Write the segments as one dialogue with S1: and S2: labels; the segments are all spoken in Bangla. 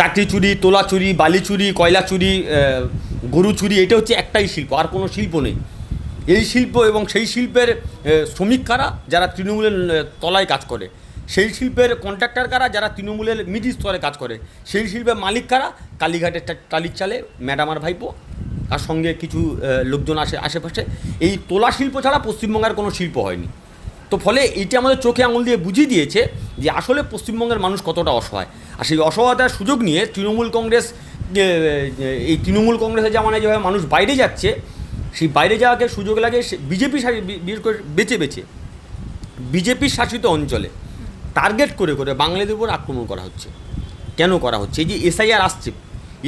S1: চাকরি চুরি, তোলা চুরি, বালি চুরি, কয়লা চুরি গরু চুরি, এটা হচ্ছে একটাই শিল্প, আর কোনো শিল্প নেই। এই শিল্প এবং সেই শিল্পের শ্রমিক কারা? যারা তৃণমূলের তলায় কাজ করে। সেই শিল্পের কন্ট্রাক্টর কারা? যারা তৃণমূলের মিডি স্তরে কাজ করে। সেই শিল্পের মালিক কারা? কালীঘাটের টালির চালে ম্যাডাম আর ভাইপো, তার সঙ্গে কিছু লোকজন আসে আশেপাশে। এই তোলা শিল্প ছাড়া পশ্চিমবঙ্গের কোনো শিল্প হয়নি। তো ফলে এইটা আমাদের চোখে আঙুল দিয়ে বুঝিয়ে দিয়েছে যে আসলে পশ্চিমবঙ্গের মানুষ কতটা অসহায়। আর সেই অসহায়তার সুযোগ নিয়ে তৃণমূল কংগ্রেস এই তৃণমূল কংগ্রেসের জামানায় যেভাবে মানুষ বাইরে যাচ্ছে, সেই বাইরে যাওয়াকে সুযোগ লাগে বিজেপি বেছে বেছে বিজেপির শাসিত অঞ্চলে টার্গেট করে করে বাংলাদেশের উপর আক্রমণ করা হচ্ছে। কেন করা হচ্ছে? এই যে এসআইআর আসছে,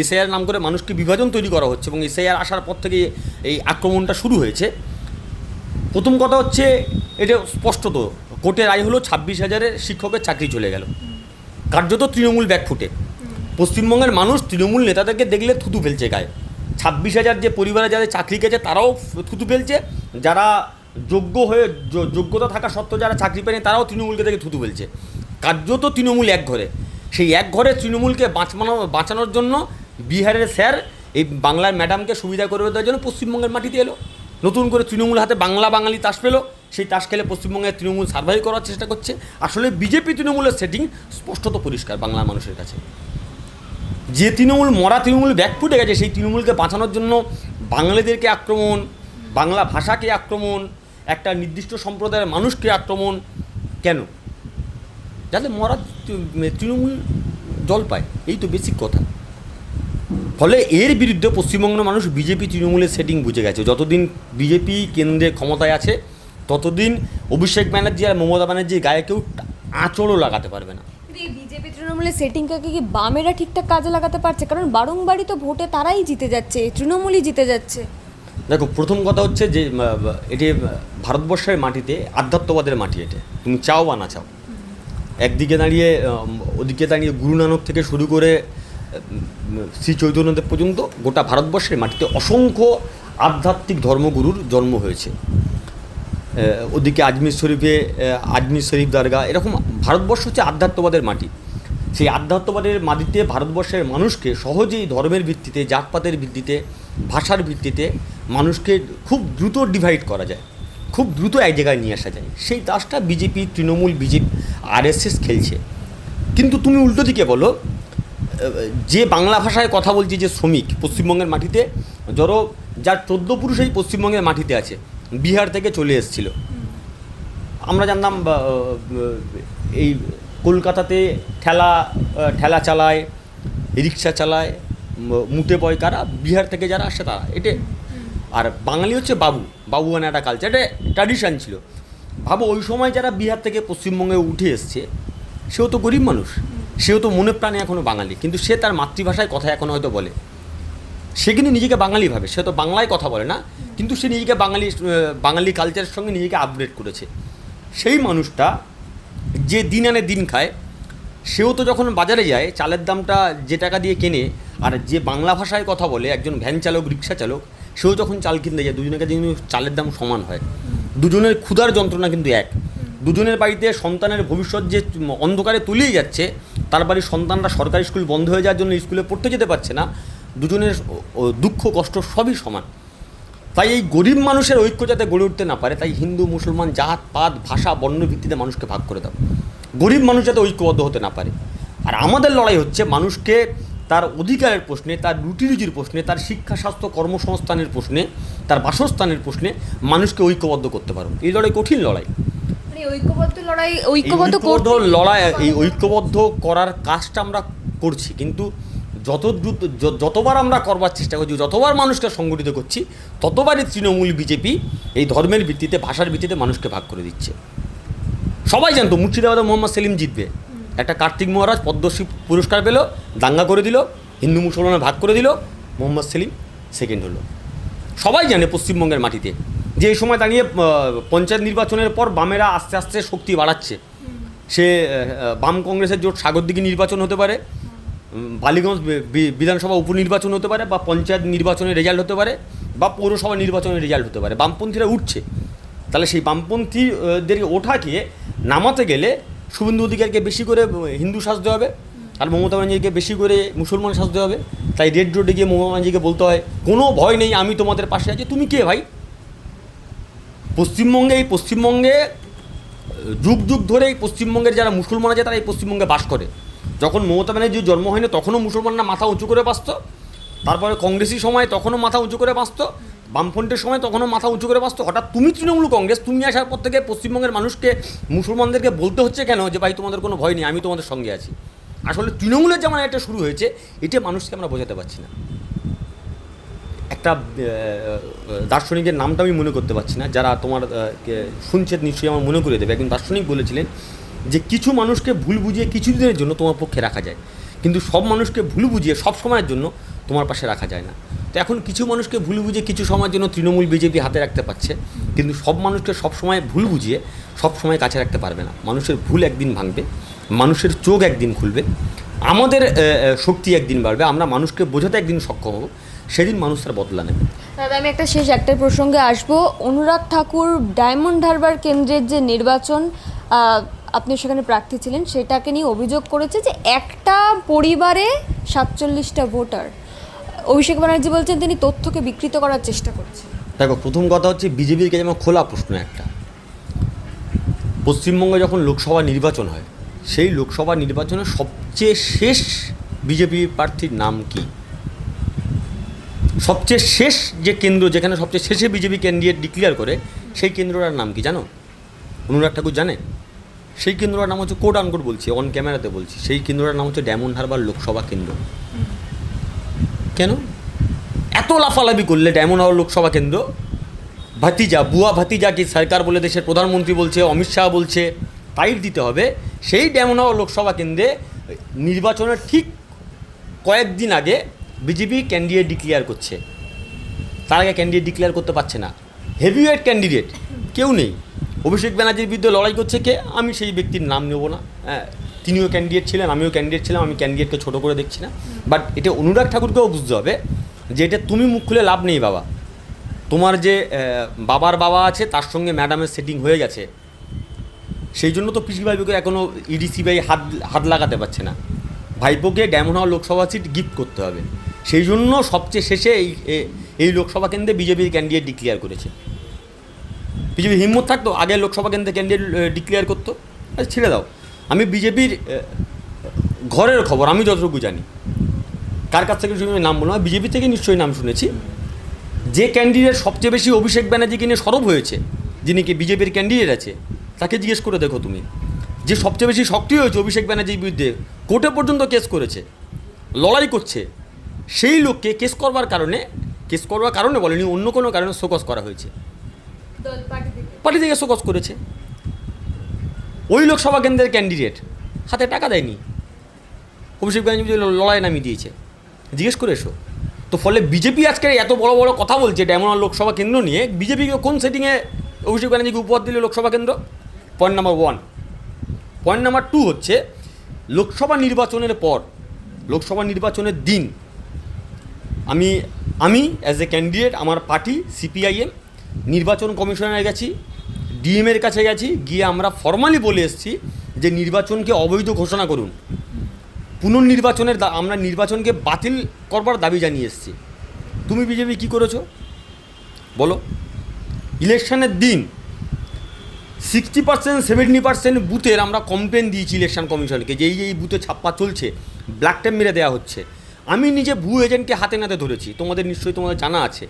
S1: এসআইআর নাম করে মানুষকে বিভাজন তৈরি করা হচ্ছে এবং এসআইআর আসার পর থেকে এই আক্রমণটা শুরু হয়েছে। প্রথম কথা হচ্ছে এটা স্পষ্টত, কোর্টের রায় হলো ছাব্বিশ হাজারের শিক্ষকের চাকরি চলে গেল। কার্যত তৃণমূল ব্যাকফুটে। পশ্চিমবঙ্গের মানুষ তৃণমূল নেতাদেরকে দেখলে থুতু ফেলছে গায়ে। ছাব্বিশ হাজার যে পরিবারে যাদের চাকরি গেছে, তারাও থুতু ফেলছে। যারা যোগ্য হয়ে যোগ্যতা থাকা সত্ত্বেও যারা চাকরি পায়নি, তারাও তৃণমূলকে দেখে থুতু ফেলছে। কার্যত তৃণমূল এক ঘরে। সেই এক ঘরে তৃণমূলকে বাঁচানো বাঁচানোর জন্য বিহারের স্যার, এই বাংলার ম্যাডামকে সুবিধা করে দেওয়ার জন্য পশ্চিমবঙ্গের মাটিতে এলো। নতুন করে তৃণমূল হাতে বাংলা বাঙালি তাস পেল। সেই তাস খেলে পশ্চিমবঙ্গের তৃণমূল সার্ভাইভ করার চেষ্টা করছে। আসলে বিজেপি তৃণমূলের সেটিং স্পষ্টত পরিষ্কার বাংলার মানুষের কাছে। যে তৃণমূল, মরা তৃণমূল ব্যাকফুটে গেছে, সেই তৃণমূলকে বাঁচানোর জন্য বাঙালিদেরকে আক্রমণ, বাংলা ভাষাকে আক্রমণ, একটা নির্দিষ্ট সম্প্রদায়ের মানুষকে আক্রমণ, কেন? যাতে মরা তৃণমূল জল পায়, এই তো বেসিক কথা। ফলে এর বিরুদ্ধে পশ্চিমবঙ্গের মানুষ বিজেপি তৃণমূলের সেটিং বুঝে গেছে। যতদিন বিজেপি কেন্দ্রে ক্ষমতায় আছে ততদিন অভিষেক ব্যানার্জি আর মমতা ব্যানার্জির গায়ে কেউ আঁচড়ও লাগাতে পারবে না।
S2: বিজেপি তৃণমূলের সেটিংটাকে কি বামেরা ঠিকঠাক কাজে লাগাতে পারছে? কারণ বারংবারই তো ভোটে তারাই জিতে যাচ্ছে তৃণমূলই জিতে যাচ্ছে।
S1: দেখো প্রথম কথা হচ্ছে যে এটি ভারতবর্ষের মাটিতে আধ্যাত্মবাদের মাটি এটা। তুমি চাও বা না চাও? একদিকে দাঁড়িয়ে ওদিকে দাঁড়িয়ে গুরু নানক থেকে শুরু করে শ্রী চৈতন্যদেব পর্যন্ত গোটা ভারতবর্ষের মাটিতে অসংখ্য আধ্যাত্মিক ধর্মগুরুর জন্ম হয়েছে। ওদিকে আজমির শরীফে আজমির শরীফ দরগা, এরকম ভারতবর্ষ হচ্ছে আধ্যাত্মবাদের মাটি। সেই আধ্যাত্মবাদের মাটিতে ভারতবর্ষের মানুষকে সহজেই ধর্মের ভিত্তিতে, জাতপাতের ভিত্তিতে, ভাষার ভিত্তিতে মানুষকে খুব দ্রুত ডিভাইড করা যায়, খুব দ্রুত এক জায়গায় নিয়ে আসা যায়। সেই তাসটা বিজেপি, তৃণমূল, বিজেপি, আরএসএস খেলছে। কিন্তু তুমি উল্টো দিকে বলো যে বাংলা ভাষায় কথা বলছি যে শ্রমিক পশ্চিমবঙ্গের মাটিতে, ধরো যার চোদ্দ পুরুষই পশ্চিমবঙ্গের মাটিতে আছে বিহার থেকে চলে এসেছিল। আমরা জানতাম এই কলকাতাতে ঠেলা ঠেলা চালায়, রিক্সা চালায় মুটে পয় কারা, বিহার থেকে যারা আসে তারা, এটা আর বাঙালি হচ্ছে বাবু বাবু মানে একটা কালচার এটা ট্র্যাডিশান ছিল। ভাবো, ওই সময় যারা বিহার থেকে পশ্চিমবঙ্গে উঠে এসছে, সেও তো গরিব মানুষ, সেও তো মনে প্রাণে এখনও বাঙালি, কিন্তু সে তার মাতৃভাষায় কথা এখন হয়তো বলে। সে কিন্তু নিজেকে বাঙালি ভাবে, সে তো বাংলায় কথা বলে না। কিন্তু সে নিজেকে বাঙালি বাঙালি কালচারের সঙ্গে নিজেকে আপগ্রেড করেছে। সেই মানুষটা যে দিন আনে দিন খায়, সেও তো যখন বাজারে যায়, চালের দামটা যে টাকা দিয়ে কেনে, আর যে বাংলা ভাষায় কথা বলে, একজন ভ্যান চালক, রিক্সা চালক, সেও যখন চাল কিনতে যায় দুজনের কাছে কিন্তু চালের দাম সমান হয়। দুজনের ক্ষুধার যন্ত্রণা কিন্তু এক। দুজনের বাড়িতে সন্তানের ভবিষ্যৎ যে অন্ধকারে তুলেই যাচ্ছে, তার বাড়ির সন্তানরা সরকারি স্কুল বন্ধ হয়ে যাওয়ার জন্য স্কুলে পড়তে যেতে পারছে না, দুজনের দুঃখ, কষ্ট সবই সমান। তাই এই গরিব মানুষের ঐক্য যাতে গড়ে উঠতে না পারে তাই হিন্দু মুসলমান জাত পাত ভাষা বর্ণ ভিত্তিতে মানুষকে ভাগ করে দাও। গরিব মানুষ যাতে ঐক্যবদ্ধ হতে না পারে। আর আমাদের লড়াই হচ্ছে মানুষকে তার অধিকারের প্রশ্নে তার রুটি রুজির প্রশ্নে তার শিক্ষা স্বাস্থ্য কর্মসংস্থানের প্রশ্নে তার বাসস্থানের প্রশ্নে মানুষকে ঐক্যবদ্ধ করতে পারব এই লড়াই কঠিন লড়াই।
S2: মানে ঐক্যবদ্ধ লড়াই ঐক্যবদ্ধ
S1: ঐক্যবদ্ধ লড়াই এই ঐক্যবদ্ধ করার কাজটা আমরা করছি কিন্তু যত দ্রুত যতবার আমরা করবার চেষ্টা করছি, যতবার মানুষকে সংগঠিত করছি, ততবারই তৃণমূল বিজেপি এই ধর্মের ভিত্তিতে, ভাষার ভিত্তিতে মানুষকে ভাগ করে দিচ্ছে। সবাই জানতো, মুর্শিদাবাদে মোহাম্মদ সেলিম জিতবে। একটা কার্তিক মহারাজ পদ্মশ্রী পুরস্কার পেল, দাঙ্গা করে দিল, হিন্দু মুসলমানের ভাগ করে দিল, মোহাম্মদ সেলিম সেকেন্ড হলো। সবাই জানে পশ্চিমবঙ্গের মাটিতে, যে এই সময় দাঁড়িয়ে পঞ্চায়েত নির্বাচনের পর বামেরা আস্তে আস্তে শক্তি বাড়াচ্ছে। সে বাম কংগ্রেসের জোট সাগরদিঘি নির্বাচন হতে পারে বালিগঞ্জ বিধানসভা উপনির্বাচন হতে পারে বা পঞ্চায়েত নির্বাচনের রেজাল্ট হতে পারে বা পৌরসভা নির্বাচনের রেজাল্ট হতে পারে। বামপন্থীরা উঠছে। তাহলে সেই বামপন্থীদের ওঠাকে নামাতে গেলে শুভেন্দু অধিকারকে বেশি করে হিন্দু সাজতে হবে আর মমতা ব্যানার্জিকে বেশি করে মুসলমান সাজতে হবে। তাই রেড রোডে গিয়ে মমতা ব্যানার্জিকে বলতে হয়, কোনো ভয় নেই, আমি তোমাদের পাশে আছি। তুমি কে ভাই? পশ্চিমবঙ্গে, এই পশ্চিমবঙ্গে, যুগ যুগ ধরে এই পশ্চিমবঙ্গের যারা মুসলমান আছে, তারা এই পশ্চিমবঙ্গে বাস করে। যখন মমতা ব্যানার্জির জন্ম হয়নি, তখনও মুসলমানরা মাথা উঁচু করে বাঁচত। তারপরে কংগ্রেসি সময় তখনও মাথা উঁচু করে বাঁচত। বামফ্রন্টের সময় তখনও মাথা উঁচু করে বাঁচত। হঠাৎ তুমি তৃণমূল কংগ্রেস, তুমি আসার পর থেকে পশ্চিমবঙ্গের মানুষকে, মুসলমানদেরকে বলতে হচ্ছে কেন যে, ভাই, তোমাদের কোনো ভয় নেই, আমি তোমাদের সঙ্গে আছি। আসলে তৃণমূলের যেমন এটা শুরু হয়েছে, এটা মানুষকে আমরা বোঝাতে পারছি না। একটা দার্শনিকের নামটা আমি মনে করতে পারছি না। যারা তোমার শুনছে নিশ্চয়ই আমার মনে করে দেবে। একজন দার্শনিক বলেছিলেন যে কিছু মানুষকে ভুল বুঝিয়ে কিছুদিনের জন্য তোমার পক্ষে রাখা যায়। কিন্তু সব মানুষকে ভুল বুঝিয়ে সব সময়ের জন্য তোমার পাশে রাখা যায় না। তো এখন কিছু মানুষকে ভুল বুঝিয়ে কিছু সময়ের জন্য তৃণমূল বিজেপি হাতে রাখতে পারছে, কিন্তু সব মানুষকে সব সময় ভুল বুঝিয়ে সব সময় কাছে রাখতে পারবে না। মানুষের ভুল একদিন ভাঙবে, মানুষের চোখ একদিন খুলবে, আমাদের শক্তি একদিন বাড়বে, আমরা মানুষকে বোঝাতে একদিন সক্ষম হব, সেদিন মানুষ তার বদলা নেবে।
S2: আমি একটা শেষ একটা প্রসঙ্গে আসব। অনুরাগ ঠাকুর ডায়মন্ড হারবার কেন্দ্রের যে নির্বাচন আপনি সেখানে প্রার্থী ছিলেন, সেটাকে নিয়ে অভিযোগ করেছে যে একটা পরিবারে সাতচল্লিশটা ভোটার। অভিষেক ব্যানার্জি বলছেন তিনি তথ্যকে বিকৃত করার চেষ্টা করছেন।
S1: দেখো, প্রথম কথা হচ্ছে বিজেপির আমার খোলা প্রশ্ন একটা। পশ্চিমবঙ্গে যখন লোকসভা নির্বাচন হয়, সেই লোকসভা নির্বাচনে সবচেয়ে শেষ বিজেপি প্রার্থীর নাম কি? সবচেয়ে শেষ যে কেন্দ্র যেখানে সবচেয়ে শেষে বিজেপি ক্যান্ডিডেট ডিক্লেয়ার করে, সেই কেন্দ্রটার নাম কি জানো? অনুরাগ ঠাকুর জানে সেই কেন্দ্রটার নাম হচ্ছে কোড আনকোড বলছি অন ক্যামেরাতে বলছি। সেই কেন্দ্রটার নাম হচ্ছে ডায়মন্ড হারবার লোকসভা কেন্দ্র। কেন? এত লাফালাফি করলে ডায়মন্ড হারবার লোকসভা কেন্দ্র? ভাতিজা, বুয়া ভাতিজা কি সরকার বলে দেশের প্রধানমন্ত্রী বলছে, অমিত শাহ বলছে টাইট দিতে হবে। সেই ডায়মন্ড হারবার লোকসভা কেন্দ্রে নির্বাচনের ঠিক কয়েকদিন আগে বিজেপি ক্যান্ডিডেট ডিক্লেয়ার করছে। তার আগে ক্যান্ডিডেট ডিক্লেয়ার করতে পারছে না। হেভিওয়েট ক্যান্ডিডেট কেউ নেই। অভিষেক ব্যানার্জির বিরুদ্ধে লড়াই করছে কে? আমি সেই ব্যক্তির নাম নেব না। হ্যাঁ তিনিও ক্যান্ডিডেট ছিলেন, আমিও ক্যান্ডিডেট ছিলাম, আমি ক্যান্ডিডেটকে ছোটো করে দেখছি না। বাট এটা অনুরাগ ঠাকুরকেও বুঝতে হবে যে এটা তুমি মুখ খুলে লাভ নেই বাবা। তোমার যে বাবার বাবা আছে, তার সঙ্গে ম্যাডামের সেটিং হয়ে গেছে। সেই জন্য তো পিসি ভাইপোকে এখনও ইডিসি ভাই হাত হাত লাগাতে পারছে না। ভাইপোকে ডায়মন্ড হাওয়ার লোকসভা সিট গিফট করতে হবে। সেই জন্য সবচেয়ে শেষে এই এই লোকসভা কেন্দ্রে বিজেপির ক্যান্ডিডেট ডিক্লেয়ার করেছে। বিজেপি হিম্মত থাকতো আগে লোকসভা কেন্দ্রে ক্যান্ডিডেট ডিক্লেয়ার করতো। আচ্ছা ছেড়ে দাও। আমি বিজেপির ঘরের খবর, আমি যতটুকু জানি। কার কাছ থেকে শুনে নাম বলব না, বিজেপি থেকে নিশ্চয়ই নাম শুনেছি। যে ক্যান্ডিডেট সবচেয়ে বেশি অভিষেক ব্যানার্জিকে নিয়ে সরব হয়েছে, যিনি কি বিজেপির ক্যান্ডিডেট আছে, তাকে জিজ্ঞেস করে দেখো তুমি। যে সবচেয়ে বেশি সক্রিয় হয়েছে অভিষেক ব্যানার্জির বিরুদ্ধে, কোর্টে পর্যন্ত কেস করেছে, লড়াই করছে, সেই লোককে কেস করবার কারণে কেস করবার কারণে বলেনি, অন্য কোনো কারণে শোকস করা হয়েছে। পার্টি থেকে। শোকস করেছে। ওই লোকসভা কেন্দ্রের ক্যান্ডিডেট হাতে টাকা দেয়নি। অভিষেক ব্যানার্জি লড়াই নামিয়ে দিয়েছে। জিজ্ঞেস করে এসো। তো ফলে বিজেপি আজকে এত বড় বড় কথা বলছে ডায়মন্ড লোকসভা কেন্দ্র নিয়ে, বিজেপিকে কোন সেটিংয়ে অভিষেক ব্যানার্জিকে উপহার দিল লোকসভা কেন্দ্র? Point number one point number two হচ্ছে, লোকসভা নির্বাচনের পর, লোকসভা নির্বাচনের দিন, আমি আমি অ্যাজ এ ক্যান্ডিডেট আমার পার্টি সিপিআইএম নির্বাচন কমিশনে গেছি ডিএমের কাছে গেছি, গিয়ে আমরা ফর্মালি বলে এসেছি যে নির্বাচনকে অবৈধ ঘোষণা করুন। পুনর্নির্বাচনের আমরা নির্বাচনকে বাতিল করবার দাবি জানিয়ে এসেছি। তুমি বিজেপি কী করেছ? বলো। ইলেকশনের দিন সিক্সটি পার্সেন্ট সেভেন্টি পার্সেন্ট বুথের আমরা কমপ্লেন দিয়েছি ইলেকশন কমিশনকে, যে এই এই বুথে ছাপ্পা চলছে ব্ল্যাক টেপ মেরে দেওয়া হচ্ছে। আমি নিজে ভুয়ো এজেন্টকে হাতে নাতে ধরেছি, তোমাদের নিশ্চয়ই তোমাদের জানা আছে।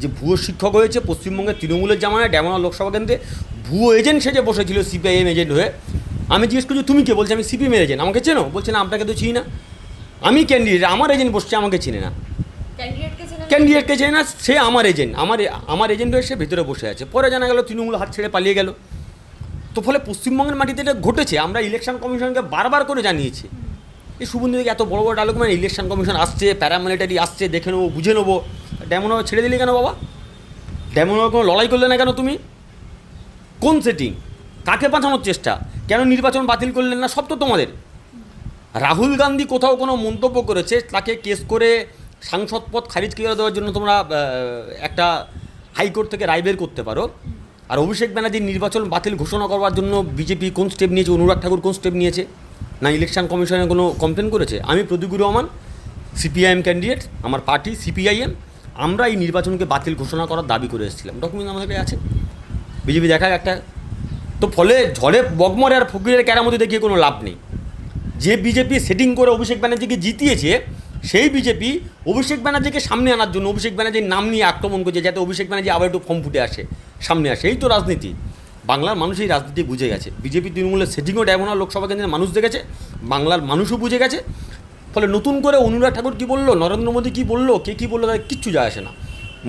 S1: যে ভুয়ো শিক্ষক হয়েছে পশ্চিমবঙ্গের তৃণমূলের জামানায় ড্যামনা লোকসভা কেন্দ্রে ভুয়ো এজেন্ট সেজে বসেছিল সিপিআইএম এজেন্ট হয়ে। আমি জিজ্ঞেস করছি তুমি কে? বলছি আমি সিপিএম এজেন্ট আমাকে চেনো? বলছে না আপনাকে তো চিনি না। আমি ক্যান্ডিডেট আমার এজেন্ট বসছে আমাকে চিনে না। ক্যান্ডিডেটকে চেনে না সে আমার এজেন্ট আমার আমার এজেন্ট হয়ে সে ভেতরে বসে আছে। পরে জানা গেল তৃণমূল হাত ছেড়ে পালিয়ে গেল। তো ফলে পশ্চিমবঙ্গের মাটিতে এটা ঘটেছে। আমরা ইলেকশন কমিশনকে বারবার করে জানিয়েছি। এই থেকে এত বড় বড় ডায়লগ মানে ইলেকশন কমিশন আসছে প্যারামিলিটারি আসছে দেখে নেব বুঝে নেব। ডেমন ছেড়ে দিলে কেন বাবা? ডেমন কোনো লড়াই করলে না কেন তুমি? কোন সেটিং কাকে বাঁচানোর চেষ্টা? কেন নির্বাচন বাতিল করলেন না? সব তো তোমাদের। রাহুল গান্ধী কোথাও কোনো মন্তব্য করেছে? তাকে কেস করে সাংসদ পদ খারিজ করে দেওয়ার জন্য তোমরা একটা হাইকোর্ট থেকে রায় বের করতে পারো। আর অভিষেক ব্যানার্জির নির্বাচন বাতিল ঘোষণা করবার জন্য বিজেপি কোন স্টেপ নিয়েছে? অনুরাগ ঠাকুর কোন স্টেপ নিয়েছে? না ইলেকশন কমিশনে কোনো কমপ্লেন করেছে? আমি প্রদীপুর রহমান সিপিআইএম ক্যান্ডিডেট আমার পার্টি সিপিআইএম আমরা এই নির্বাচনকে বাতিল ঘোষণা করার দাবি করে এসেছিলাম। ডকুমেন্ট আমাদের কাছে আছে। বিজেপি দেখায় একটা তো ফলে ঝড়ে বগমরে আর ফকিরের কেরামতি দেখিয়ে কোনো লাভ নেই। যে বিজেপি সেটিং করে অভিষেক ব্যানার্জিকে জিতিয়েছে, সেই বিজেপি অভিষেক ব্যানার্জিকে সামনে আনার জন্য, অভিষেক ব্যানার্জির নাম নিয়ে আক্রমণ করছে, যাতে অভিষেক ব্যানার্জি আবার একটু ফর্ম ফুটে আসে। সামনে আসে। এই তো রাজনীতি। বাংলার মানুষ এই রাজনীতি বুঝে গেছে। বিজেপি তৃণমূলের সেটিংও ডায়মোনা লোকসভা কেন্দ্রের মানুষ দেখেছে। বাংলার মানুষও বুঝে গেছে। ফলে নতুন করে অনুরাগ ঠাকুর কী বলল, নরেন্দ্র মোদী কী বলল, কে কী বলল তাদের কিচ্ছু যায় আসে না।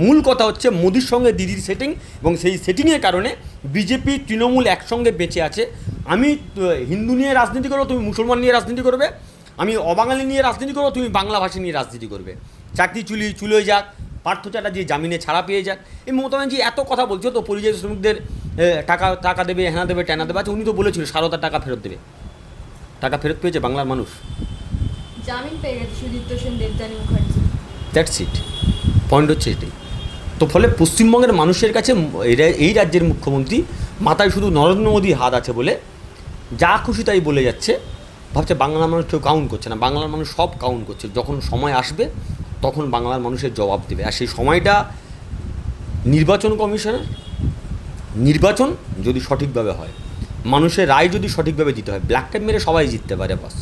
S1: মূল কথা হচ্ছে মোদির সঙ্গে দিদির সেটিং এবং সেই সেটিংয়ের কারণে বিজেপি, তৃণমূল একসঙ্গে বেঁচে আছে। আমি হিন্দু নিয়ে রাজনীতি করব, তুমি মুসলমান নিয়ে রাজনীতি করবে। আমি অবাঙালি নিয়ে রাজনীতি করব, তুমি বাংলা ভাষী নিয়ে রাজনীতি করবে। চাকরি চুলি চুলোয় যাক, পার্থ চ্যাটার্জি জামিনে ছাড়া পেয়ে যাক। এই মমতা ব্যানার্জি এত কথা বলছো তো, পরিযায়ী শ্রমিকদের টাকা টাকা দেবে হ্যাঁ দেবে ট্যানা দেবে আচ্ছা উনি তো বলেছিল সারদা টাকা ফেরত দেবে। টাকা ফেরত পেয়েছে বাংলার মানুষ।
S2: জামিন পেয়ে গেছে Sudipta Sen Mukherjee.
S1: That's it point হচ্ছে এটাই। তো ফলে পশ্চিমবঙ্গের মানুষের কাছে এই রাজ্যের মুখ্যমন্ত্রী মাথায় শুধু নরেন্দ্র মোদীর হাত আছে বলে যা খুশি তাই বলে যাচ্ছে। ভাবছে বাংলার মানুষ কেউ কাউন্ট করছে না। বাংলার মানুষ সব কাউন্ট করছে। যখন সময় আসবে, তখন বাংলার মানুষের জবাব দেবে। আর সেই সময়টা নির্বাচন কমিশনের, নির্বাচন যদি সঠিকভাবে হয়, মানুষের রায় যদি সঠিকভাবে দিতে হয় ব্ল্যাক টেপ মেরে সবাই জিততে পারে বাস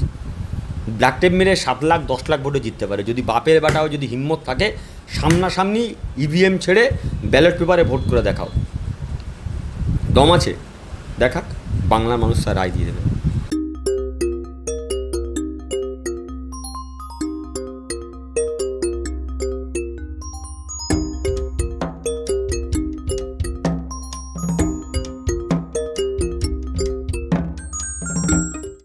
S1: ব্ল্যাক টেপ মেরে সাত লাখ, দশ লাখ ভোটে জিততে পারে। যদি বাপের বেটাও যদি হিম্মত থাকে, সামনাসামনি ইভিএম ছেড়ে ব্যালট পেপারে ভোট করে দেখাও। দম আছে। দেখাক, বাংলার মানুষ তার রায় দিয়ে দেবে।